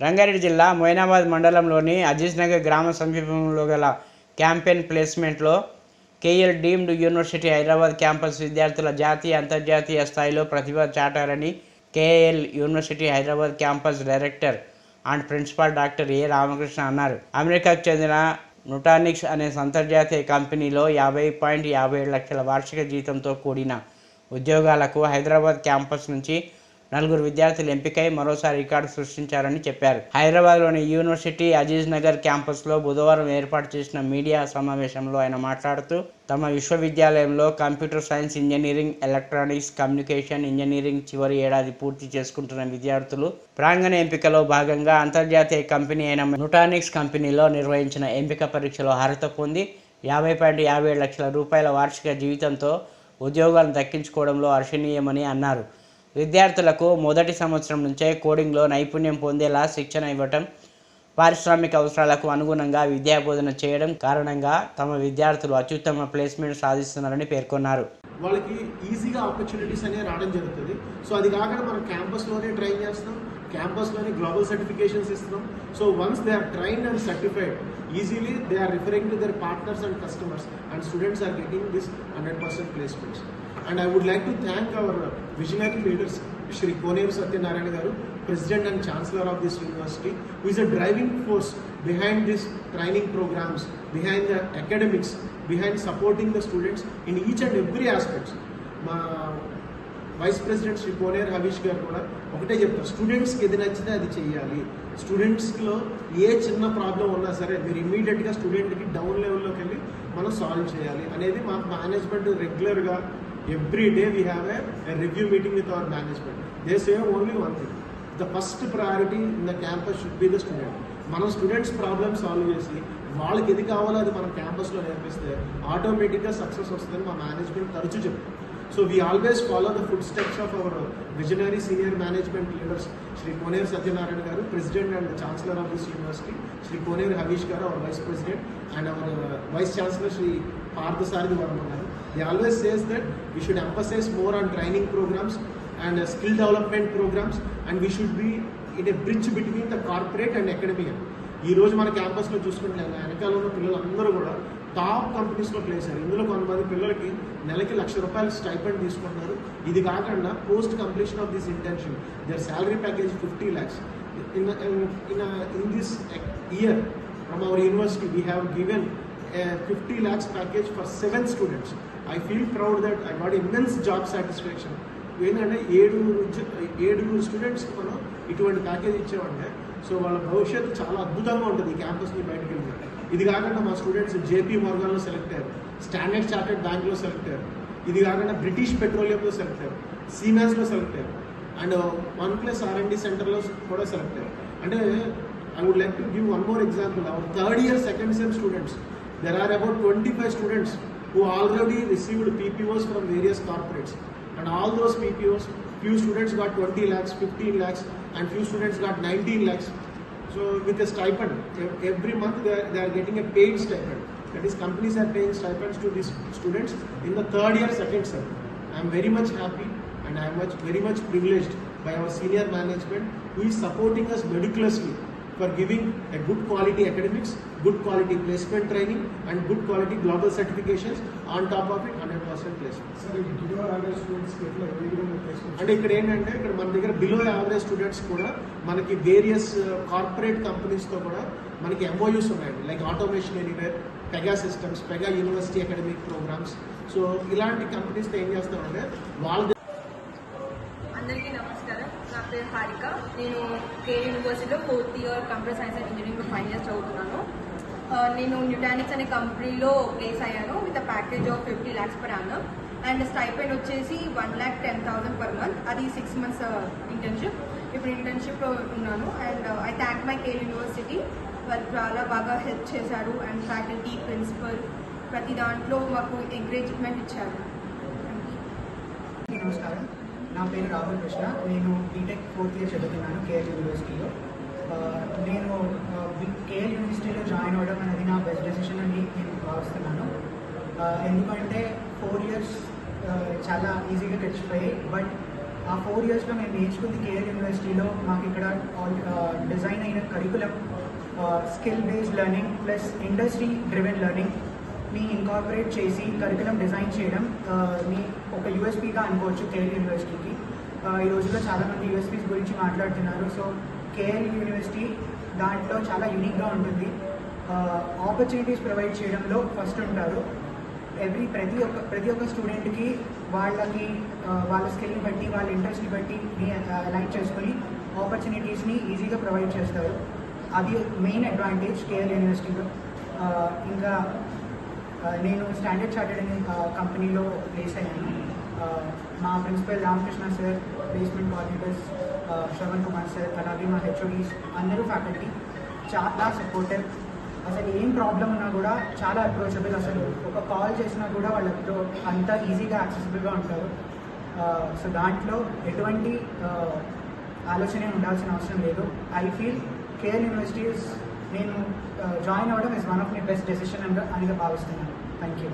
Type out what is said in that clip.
రంగారెడ్డి జిల్లా మొయినాబాద్ మండలంలోని అజీజ్నగర్ గ్రామ సమీపంలో గల campaign ప్లేస్మెంట్లో KL deemed university Hyderabad campus విద్యార్థుల జాతీయ అంతర్జాతీయ స్థాయిలో ప్రతిభ చాటారని KL university Hyderabad campus director and principal doctor A Ramakrishna అన్నారు. అమెరికాకు చెందిన నుటానిక్స్ అనే అంతర్జాతీయ కంపెనీలో యాభై పాయింట్ యాభై ఏడు లక్షల వార్షిక జీతంతో కూడిన ఉద్యోగాలకు హైదరాబాద్ క్యాంపస్ నుంచి నలుగురు విద్యార్థులు ఎంపికై మరోసారి రికార్డు సృష్టించారని చెప్పారు. హైదరాబాద్లోని యూనివర్సిటీ అజీజ్ నగర్ క్యాంపస్లో బుధవారం ఏర్పాటు చేసిన మీడియా సమావేశంలో ఆయన మాట్లాడుతూ తమ విశ్వవిద్యాలయంలో computer science engineering electronics communication engineering చివరి ఏడాది పూర్తి చేసుకుంటున్న విద్యార్థులు ప్రాంగణ ఎంపికలో భాగంగా అంతర్జాతీయ కంపెనీ అయిన న్యూటానిక్స్ కంపెనీలో నిర్వహించిన ఎంపిక పరీక్షలో అర్హత పొంది యాభై పాయింట్ యాభై లక్షల రూపాయల వార్షిక జీవితంతో ఉద్యోగాలను దక్కించుకోవడంలో హర్షణీయమని అన్నారు. విద్యార్థులకు మొదటి సంవత్సరం నుంచే కోడింగ్లో నైపుణ్యం పొందేలా శిక్షణ ఇవ్వటం పారిశ్రామిక అవసరాలకు అనుగుణంగా విద్యాబోధన చేయడం కారణంగా తమ విద్యార్థులు అత్యుత్తమ ప్లేస్మెంట్ సాధిస్తున్నారని పేర్కొన్నారు. వాళ్ళకి ఈజీగా ఆపర్చునిటీస్ అనేవి రావడం జరుగుతుంది. సో అది కాకుండా మనం క్యాంపస్లోనే ట్రైన్ చేస్తాం క్యాంపస్లోనే గ్లోబల్ సర్టిఫికేషన్స్ ఇస్తున్నాం. So once they are train and certified easily they are referring to their partners and customers and students are getting this hundred percent placements and I would like to thank our visionary leaders Shri Koneru Satyanarayana garu president and chancellor of this university with a driving force behind this training programs behind the academics behind supporting the students in each and every aspects మా vice president Shri Koneru Havish garu కూడా ఒకటే చెప్తారు స్టూడెంట్స్కి ఏది నచ్చితే అది చెయ్యాలి. స్టూడెంట్స్లో ఏ చిన్న ప్రాబ్లం ఉన్నా సరే మీరు ఇమ్మీడియట్గా స్టూడెంట్కి డౌన్ లెవెల్లోకి వెళ్ళి మనం సాల్వ్ చేయాలి అనేది మా మేనేజ్మెంట్ రెగ్యులర్గా every day we have a review meeting with our management they say only one thing the first priority in the campus should be the student మనం స్టూడెంట్స్ ప్రాబ్లమ్ సాల్వ్ చేసి వాళ్ళకి ఏది కావాలో అది మనం క్యాంపస్లో నేర్పిస్తే ఆటోమేటిక్గా సక్సెస్ వస్తుందని మా మేనేజ్మెంట్ తరచూ చెప్తాం so we always follow the footsteps of our visionary senior management leaders Shri Koneru Satyanarayana garu president and chancellor of this university Shri Koneru Harish garu our vice president and our vice chancellor Shri Parthasarathi Varma garu. They always says that should emphasize more more training training programs and skill development programs and we should be in a bridge between the corporate and academia. ఈ రోజు మన క్యాంపస్లో చూసుకుంటే వెనకాల ఉన్న పిల్లలు అందరూ కూడా టాప్ కంపెనీస్లో ప్లేస్ అయ్యారు. ఇందులో కొంతమంది పిల్లలకి నెలకి లక్ష రూపాయలు స్టైపెండ్ తీసుకుంటున్నారు. ఇది కాకుండా post completion of this intention their salary package fifty lakhs in in in this year from our university we have given fifty lakhs package for seven students I feel proud that I got immense job satisfaction ఏంటంటే ఏడు ఏడుగురు స్టూడెంట్స్కి మనం ఇటువంటి package ఇచ్చామంటే so వాళ్ళ భవిష్యత్తు చాలా అద్భుతంగా ఉంటుంది ఈ క్యాంపస్ని బయటకు వెళ్తే ఇది కాకుండా మా స్టూడెంట్స్ జేపీ మార్గాల్లో సెలెక్ట్ అయ్యారు. స్టాండర్డ్ చార్టెడ్ బ్యాంక్లో సెలెక్ట్ అయ్యారు. ఇది కాకుండా బ్రిటిష్ పెట్రోలియంలో సెలెక్ట్ అయ్యారు. సీమెన్స్లో సెలెక్ట్ అయ్యారు. And one plus R and D సెంటర్లో కూడా సెలెక్ట్ అయ్యారు. అంటే I would like to give one more example our third year second sem students there are about twenty five students who already received PPOs from various corporates. And all those PPOs, few students got 20 lakhs, 15 lakhs, and few students got 19 lakhs. So with a stipend, every month they are, they are getting a paid stipend. That is, companies are paying stipends to these students in the third year, second sem. I am very much happy and I am much, very much privileged by our senior management who is supporting us meticulously for giving a good quality academics, good quality placement training, and good quality global certifications on top of it 100% placement. సరే below average స్టూడెంట్స్కి ఎట్లా ఏ విధంగా placement అంటే ఇక్కడ ఏంటంటే ఇక్కడ మన దగ్గర బిలో యావరేజ్ స్టూడెంట్స్ కూడా మనకి వేరియస్ కార్పొరేట్ కంపెనీస్తో కూడా మనకి ఎంఓయూస్ ఉన్నాయండి. Like automation anywhere Pega systems Pega university academic programs so ఇలాంటి కంపెనీస్తో ఏం చేస్తామంటే వాళ్ళ పేరు హారిక. నేను కే యూనివర్సిటీలో fourth year computer science and engineering five years చదువుతున్నాను. నేను న్యూటానిక్స్ అనే కంపెనీలో ప్లేస్ అయ్యాను with package of fifty lakhs per annum and stipend వచ్చేసి one lakh ten thousand per month అది సిక్స్ మంత్స్ ఇంటర్న్షిప్ ఇప్పుడు ఇంటర్న్షిప్లో ఉన్నాను. And I thank my K university వాళ్ళు చాలా బాగా హెల్ప్ చేశారు. అండ్ ఫ్యాకల్టీ ప్రిన్సిపల్ ప్రతి దాంట్లో మాకు ఎంకరేజ్మెంట్ ఇచ్చారు. నమస్కారం. నా పేరు రాహుల్ కృష్ణ. నేను బీటెక్ ఫోర్త్ ఇయర్ చదువుతున్నాను కేఎల్ యూనివర్సిటీలో నేను కేఎల్ యూనివర్సిటీలో జాయిన్ అవ్వడం అనేది నా బెస్ట్ డెసిషన్ అని నేను భావిస్తున్నాను. ఎందుకంటే ఫోర్ ఇయర్స్ చాలా ఈజీగా గడిచిపోయాయి బట్ ఆ ఫోర్ ఇయర్స్లో మేము నేర్చుకుంది కేఎల్ యూనివర్సిటీలో మాకు ఇక్కడ డిజైన్ అయిన curriculum skill based learning plus industry driven లెర్నింగ్ని incorporate చేసి కరికులం డిజైన్ చేయడం మీ ఒక యూఎస్పీగా అనుకోవచ్చు కేఎల్ యూనివర్సిటీకి ఈ రోజుల్లో చాలామంది యూఎస్పీస్ గురించి మాట్లాడుతున్నారు. సో కేఎల్ యూనివర్సిటీ దాంట్లో చాలా యూనిక్గా ఉంటుంది. ఆపర్చునిటీస్ ప్రొవైడ్ చేయడంలో ఫస్ట్ ఉంటారు. ఎవ్రీ ప్రతి ఒక్క ప్రతి ఒక్క స్టూడెంట్కి వాళ్ళకి వాళ్ళ స్కిల్ని బట్టి వాళ్ళ ఇంట్రెస్ట్ని బట్టి అలైన్ చేసుకొని ఆపర్చునిటీస్ని ఈజీగా ప్రొవైడ్ చేస్తారు. అది మెయిన్ అడ్వాంటేజ్ కేఎల్ యూనివర్సిటీలో ఇంకా నేను స్టాండర్డ్ చార్టెడ్ అనే కంపెనీలో ప్లేస్ అయ్యాను. మా principal Ramakrishna sir placement coordinators Shravan Kumar sir అలాగే మా హెచ్ఓడీస్ అందరూ ఫ్యాకల్టీ చాలా సపోర్టివ్ అసలు ఏం ప్రాబ్లం ఉన్నా కూడా చాలా అప్రోచబుల్ అసలు. ఒక కాల్ చేసినా కూడా వాళ్ళతో అంత ఈజీగా యాక్సెసిబుల్గా ఉంటారు. సో దాంట్లో ఎటువంటి ఆలోచనే ఉండాల్సిన అవసరం లేదు. ఐ ఫీల్ కేఎల్ యూనివర్సిటీస్ నేను జాయిన్ అవ్వడం is one of my best decision అని భావిస్తున్నాను. Thank you